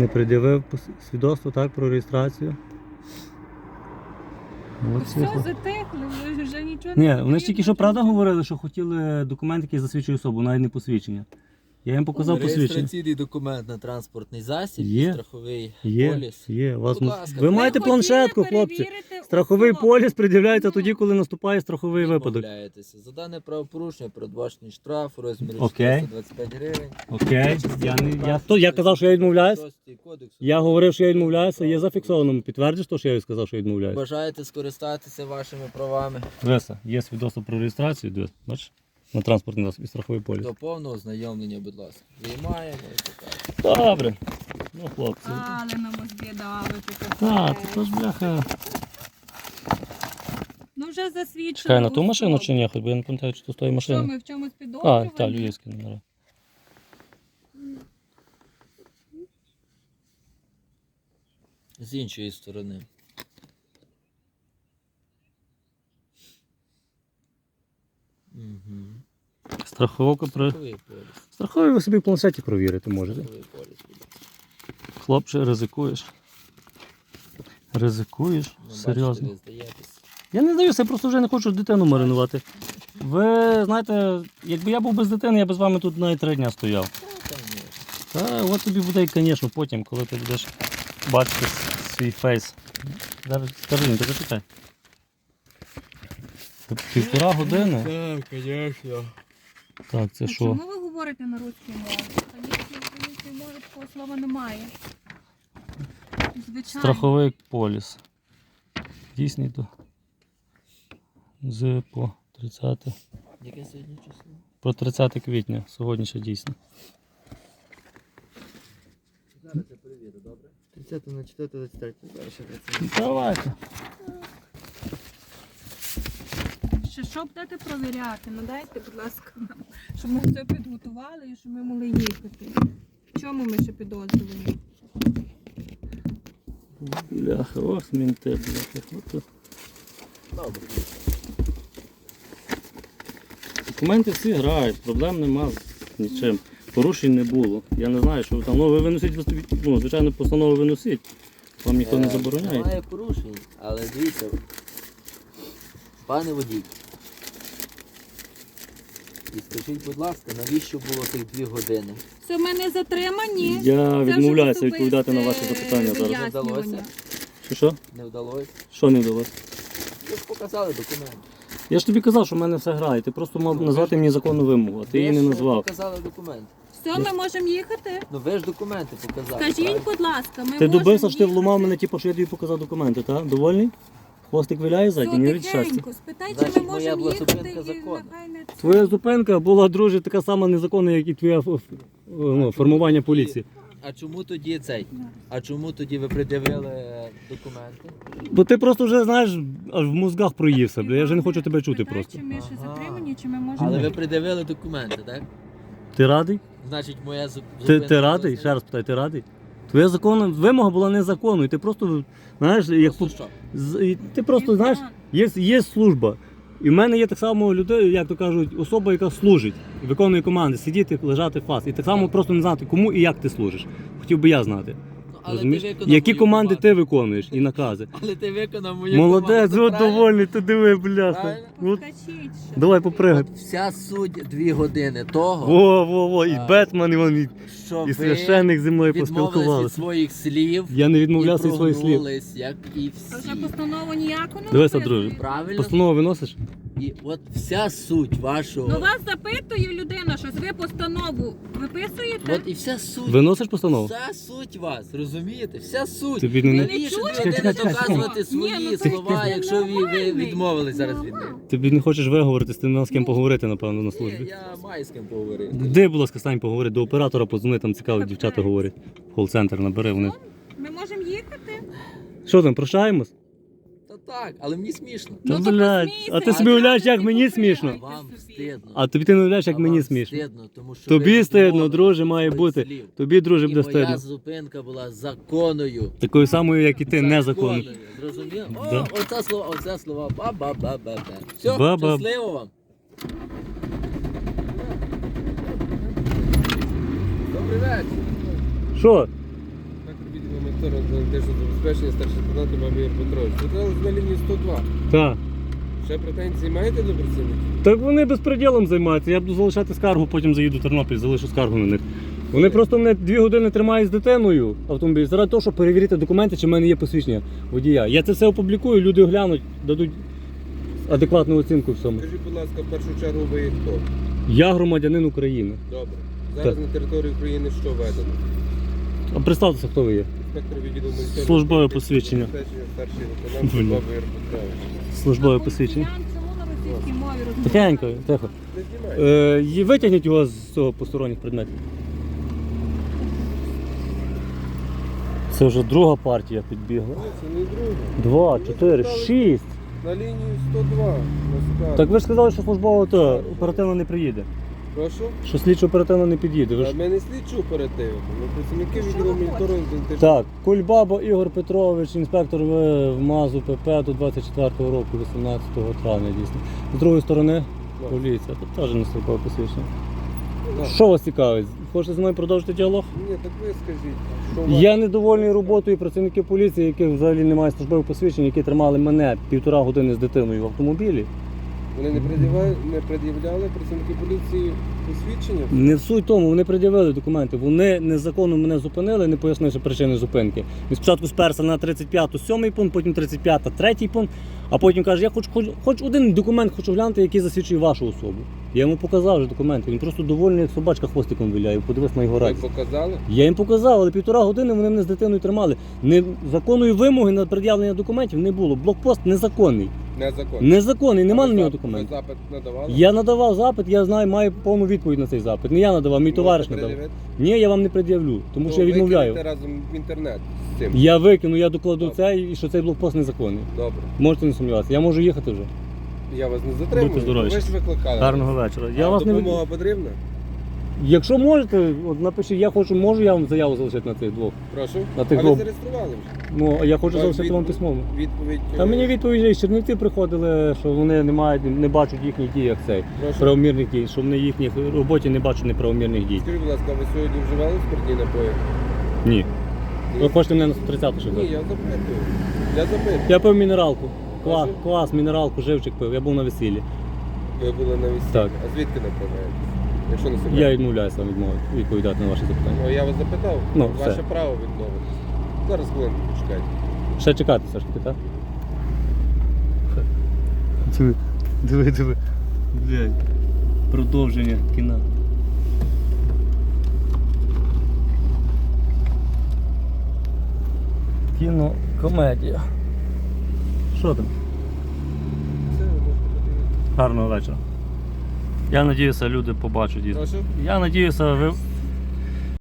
Не пред'явив свідоцтво так про реєстрацію. От Все затихли, вже нічого Ні, вони ж тільки що правда говорили, що хотіли документ, який засвідчує особу, навіть не посвідчення. Я їм показав посвідчення. Реєстраційний документ на транспортний засіб, Є. страховий Є, поліс. є. Вас Будь ласка. Ви Ми маєте хотіли планшетку, хлопці. перевірити Страховий особу. поліс пред'являється Ну. тоді, коли наступає страховий випадок. Відмовляєтеся. За дане правопорушення передбачений штраф у розмірі Окей. 425 гривень. Окей. Я, не, я, то, я казав, що я відмовляюсь. Шостий кодекс. Я говорив, що я відмовляюся, є зафіксовано. Підтвердиш то, що я сказав, що я відмовляюся. Бажаєте скористатися вашими правами Веса, є свідоцтво про реєстрацію, дивись, бачиш? На транспортний засіб і страховий поліс. до повного ознайомлення, будь ласка. Виймаємо і покажемо. Добре. Ну, хлопці. Але на мозги давити. Так, це ж бляха. Ну вже засвідчили. Чекай на ту машину чи ні, хоч би я не пам'ятаю, чи то з тої Що машини. ми в чомусь А, підозрювані? так, львівські номери. З іншої сторони. Страховка про. Страховий поліс. Страховий ви собі в планшеті провірити можете. Страховий поліс. будь. Хлопче, ризикуєш. Ризикуєш? Ну, Серйозно. Ви здаєтесь. Я не здаюся, я просто вже не хочу дитину маринувати. Ви знаєте, якби я був без дитини, я б з вами тут навіть три дня стояв. Та, конечно. Та от тобі буде, звісно, потім, коли ти будеш бачити свій фейс. Зараз скажи мені, ти зачекай. Півтора години? Так, звісно. Так, це А що? Чому ви говорите на русській мові? Українській мові такого слова немає. Звичайно. Страховий поліс. Дійсний до. З по 30. Яке сьогодні число? Про 30 квітня. Сьогодні ще дійсно. Зараз я перевірю, добре? 30 на 4, 23. Зараз ще працюю. Давайте. Ще що будете провіряти? Ну дайте, будь ласка, нам, щоб ми все підготували і щоб ми могли їхати. В чому ми ще підозрюємо? Бляха, ох, мінти, бляха. Добре. Документи всі грають, проблем нема з нічим. Порушень не було. Я не знаю, що ви там. Ну, ви виносіть, ну, звичайно, постанови виносіть. Вам ніхто не Е, забороняє. Немає порушень, але дивіться, пане водій. І скажіть, будь ласка, навіщо було тих дві години? Все, ми не затримані. Я відмовляюся відповідати на ваші запитання зараз. вияснювання. Вдалося? Що що? Не вдалося? Що не вдалося? Ви ж показали документ. Я ж тобі казав, що в мене все грає. Ти просто мав назвати мені законну вимогу, а ти її ви не ж назвав. показали документ. Все, ми можемо їхати. Ну ви ж документи показали. Скажіть, правильно? будь ласка, ми Ти можемо добився, що ти їхати? вломав мене, типу, що я тобі показав документи, так? Довольний? Хвостик виляє ззаді, не від Все щастя. тихенько, спитай, чи Значить, моя можемо була їхати зупинка і законна. нехай не це. Твоя зупинка була, друже, така сама незаконна, як і твоє ну, формування поліції. А чому тоді цей? А чому тоді ви пред'явили документи? Бо ти просто вже знаєш, аж в мозгах проївся, бля. Я вже не хочу тебе чути Спитай, просто. Чи ми ще Ага. затримані, чи ми можемо. Але ви пред'явили документи, так? Ти радий? Значить, моя зу- Ти, зупинка ти радий? Ще раз питаю, ти радий? Твоя законна вимога була незаконною. Ти просто, знаєш, як Просто з- і ти просто знаєш, є, є служба. І в мене є так само людей, як то кажуть, особа, яка служить, виконує команди, сидіти, лежати фас. І так само просто не знати, кому і як ти служиш. Хотів би я знати. Але Розумієш? ти виконав Які мою команди команду. ти виконуєш і накази. Але ти виконав мою Молодець, команду, от правильно? довольний, ти диви, бляха. Правильно? От, ще. давай попригай. От вся суть дві години того, Во, во, во, і А. Бетмен, і, вон, і, що і ви священник зі мною відмовились від поспілкувалися. своїх слів Я не і відмовлявся від своїх слів. прогнулись, як і А всі. вже постанову ніяку не Дивися, друже. Правильно? Постанову виносиш? І от вся суть вашого. Ну вас запитує людина, що ви постанову виписуєте? От і вся суть. Виносиш постанову? Вся суть вас, розумієте? Вся суть. Тобі не- Навіщо чуєте? Чекай, чекай, чекай. доказувати Ні, свої ну це слова, якщо ви, ви нормальний. відмовились зараз від них? Тобі не хочеш виговоритись, ти не з Ну. ким поговорити, напевно, на Ні, службі. я маю з ким поговорити. Де, будь ласка, стань поговори, до оператора подзвони, там цікаві дівчата говорять. В Кол-центр набери вони. Ми можемо їхати? Що там, прощаємось? Та так, але мені смішно. Та, Ну, то блядь, посмійся. а ти собі уявляєш, як мені смішно? Вам стидно. А тобі ти не уявляєш, як А мені вам смішно. стидно, тому що Тобі стидно, друже, має бути. слів. Тобі, друже, І буде моя стидно. зупинка була законною. Такою самою, як і ти, незаконною. Законною. Зрозумів? О, оце слова, оце слова. Ба-ба-ба-ба-ба. Все, Ба-ба. щасливо вам. Добрий вечір. Що? Так інспектор з технічного забезпечення старший лейтенант Мамір Петрович. Звертались на лінію 102. Так. Ще претензії маєте до працівників? Так вони безпреділом займаються. Я буду залишати скаргу, потім заїду в Тернопіль, залишу скаргу на них. Вони просто мене дві години тримають з дитиною автомобіль, заради того, щоб перевірити документи, чи в мене є посвідчення водія. Я це все опублікую, люди оглянуть, дадуть адекватну оцінку всьому. Скажіть, будь ласка, в першу чергу ви є хто? Я громадянин України. Добре. Зараз Так. на території України що введено? А представтеся, хто ви є? Інспектор відділу моніторингу Службове посвідчення. старший Блін. Службове посвідчення. Чому на російській мові розмовляє? Тихенько, тихо. Не знімайте. Е, і витягніть його з цього посторонніх предметів. Це вже друга партія підбігла. Ні, це не друге. Два, чотири, шість. На лінію 102. на. Так ви ж сказали, що службова то оперативно не приїде. Прошу? Що слідчо оперативно не під'їде. Ви ж... А ми не слідчу оперативно. Ми працівники відділу моніторингу Так, Кульбаба Ігор Петрович, інспектор В в МАЗу ПП до 24-го року, 18 травня дійсно. З другої сторони Ну, поліція. Тут теж не строкове посвідчення. так. Що вас цікавить? Хочете з мною продовжити діалог? Ні, так ви скажіть, що у вас? Я недовольний роботою працівників поліції, яких взагалі немає службових посвідчень, які тримали мене півтора години з дитиною в автомобілі. Вони не пред'являли, не пред'являли працівники поліції посвідчення? Не в суть тому, вони пред'явили документи. Вони незаконно мене зупинили, не пояснивши причини зупинки. Він спочатку сперся на 35-ту сьомий пункт, потім 35-та третій пункт, а потім каже, я хоч, хоч, хоч один документ хочу глянути, який засвідчує вашу особу. Я йому показав вже документи. Він просто довольний, як собачка хвостиком виляє. Подивись на його Ви показали? Я їм показав, але півтора години вони мене з дитиною тримали. Не, законної вимоги на пред'явлення документів не було. Блокпост незаконний. Незаконно. Незаконний, нема на нього документів. Ви запит надавали? Я надавав запит, я знаю, маю повну відповідь на цей запит. Не я надавав, мій товариш надавав. пред'явити? Ні, я вам не пред'явлю, тому що я відмовляю. разом в інтернет з цим. Я викину, я докладу Добре. це і що цей блокпост незаконний. Добре. Можете не сумніватися. Я можу їхати вже. Я вас не затримую. Будьте здорові. Ви ж викликали. Гарного вечора. А вас не допомога потрібна? Якщо можете, от напишіть, я хочу, можу я вам заяву залишити на цих двох. Прошу. На тих а ви двох. зареєстрували вже? Ну, а я хочу Так, залишити вам письмово. Відповідь. Та е, мені відповіді з Чернівці приходили, що вони не мають, не бачать їхніх дій, як цей Прошу. правомірних дій, що вони їхніх роботі не бачать неправомірних дій. Скажіть, будь ласка, ви сьогодні вживали спиртні напої? Ні. Ні. Ви хочете мене на 130 ще Ні, я запитую. Я запитую. Я пив мінералку. Клас, Прошу? клас, мінералку, живчик пив. Я був на весіллі. Ви були на весіллі. Так. А звідки направляєтесь? Якщо не секрет. Я відмовляюся вам відмовити, відповідати на ваші запитання. Ну, я вас запитав. Ну, Ваше все. право відмовитись. Зараз хвилинку почекайте. Ще чекати все ж таки, так? Диви, диви, диви. Блядь. Продовження кіна. Кіно комедія. Що там? Гарного вечора. Я надіюся, люди побачать. їх. Прошу? Я надіюся, ви